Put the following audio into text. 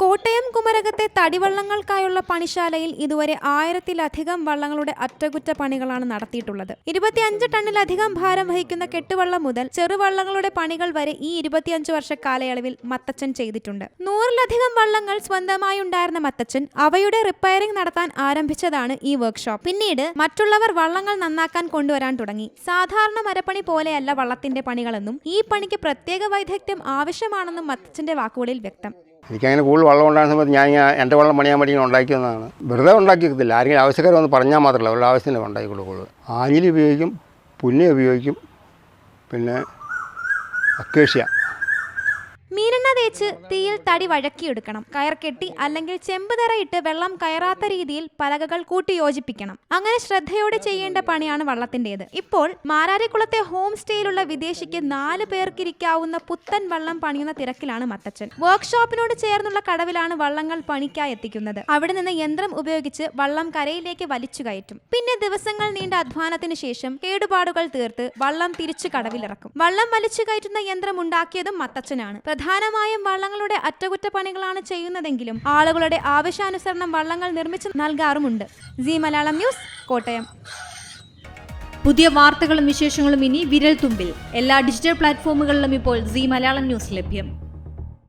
കോട്ടയം കുമരകത്തെ തടിവള്ളങ്ങൾക്കായുള്ള പണിശാലയിൽ ഇതുവരെ ആയിരത്തിലധികം വള്ളങ്ങളുടെ അറ്റകുറ്റപ്പണികളാണ് നടത്തിയിട്ടുള്ളത്. ഇരുപത്തിയഞ്ച് ടണ്ണിലധികം ഭാരം വഹിക്കുന്ന കെട്ടുവള്ളം മുതൽ ചെറുവള്ളങ്ങളുടെ പണികൾ വരെ ഈ ഇരുപത്തിയഞ്ച് വർഷ കാലയളവിൽ മത്തച്ചൻ ചെയ്തിട്ടുണ്ട്. നൂറിലധികം വള്ളങ്ങൾ സ്വന്തമായി ഉണ്ടായിരുന്ന മത്തച്ചൻ അവയുടെ റിപ്പയറിംഗ് നടത്താൻ ആരംഭിച്ചതാണ് ഈ വർക്ക്ഷോപ്പ്. പിന്നീട് മറ്റുള്ളവർ വള്ളങ്ങൾ നന്നാക്കാൻ കൊണ്ടുവരാൻ തുടങ്ങി. സാധാരണ മരപ്പണി പോലെയല്ല വള്ളത്തിന്റെ പണികളെന്നും ഈ പണിക്ക് പ്രത്യേക വൈദഗ്ധ്യം ആവശ്യമാണെന്നും മത്തച്ചന്റെ വാക്കുകളിൽ വ്യക്തം. എനിക്കങ്ങനെ കൂടുതൽ വെള്ളം ഉണ്ടാകുന്ന സമയത്ത് ഞാൻ എന്റെ വെള്ളം പണിയാൻ വേണ്ടി ഇങ്ങനെ ഉണ്ടാക്കിയതാണ് വെറുതെ ഉണ്ടാക്കി വെക്കത്തില്ല ആരെങ്കിലും ആവശ്യക്കാർ വന്ന് പറഞ്ഞാൽ മാത്രമല്ല അവരുടെ ആവശ്യത്തിന് ഉണ്ടാക്കി ആഞ്ഞിലി ഉപയോഗിക്കും പുന്നി ഉപയോഗിക്കും പിന്നെ അക്കേഷ്യ. തേച്ച് തീയിൽ തടി വഴക്കിയെടുക്കണം. കയർ കെട്ടി അല്ലെങ്കിൽ ചെമ്പ് തറയിട്ട് വെള്ളം കയറാത്ത രീതിയിൽ പലകകൾ കൂട്ടി യോജിപ്പിക്കണം. അങ്ങനെ ശ്രദ്ധയോടെ ചെയ്യേണ്ട പണിയാണ് വള്ളത്തിന്റേത് ഇപ്പോൾ മാരാരിക്കുളത്തെ ഹോം സ്റ്റേയിലുള്ള വിദേശിക്ക് നാല് പേർക്കിരിക്കാവുന്ന പുത്തൻ വള്ളം പണിയുന്ന തിരക്കിലാണ് മത്തച്ചൻ വർക്ക്ഷോപ്പിനോട് ചേർന്നുള്ള കടവിലാണ് വള്ളങ്ങൾ പണിക്കായി എത്തിക്കുന്നത്. അവിടെ നിന്ന് യന്ത്രം ഉപയോഗിച്ച് വള്ളം കരയിലേക്ക് വലിച്ചു കയറ്റും. പിന്നെ ദിവസങ്ങൾ നീണ്ട അധ്വാനത്തിന് ശേഷം കേടുപാടുകൾ തീർത്ത് വള്ളം തിരിച്ചു കടവിലിറക്കും. വള്ളം വലിച്ചു കയറ്റുന്ന യന്ത്രം ഉണ്ടാക്കിയതും മത്തച്ഛനാണ്. പ്രധാനമായും വള്ളങ്ങളുടെ അറ്റകുറ്റപ്പണികളാണ് ചെയ്യുന്നതെങ്കിലും ആളുകളുടെ ആവശ്യാനുസരണം വള്ളങ്ങൾ നിർമ്മിച്ചു നൽകാറുമുണ്ട്. G Malayalam news Kottayam. പുതിയ വാർത്തകളും വിശേഷങ്ങളും ഇനി വിരൽ തുമ്പിൽ എല്ലാ ഡിജിറ്റൽ പ്ലാറ്റ്ഫോമുകളിലും ഇപ്പോൾ സി മലയാളം ന്യൂസ് ലഭ്യം.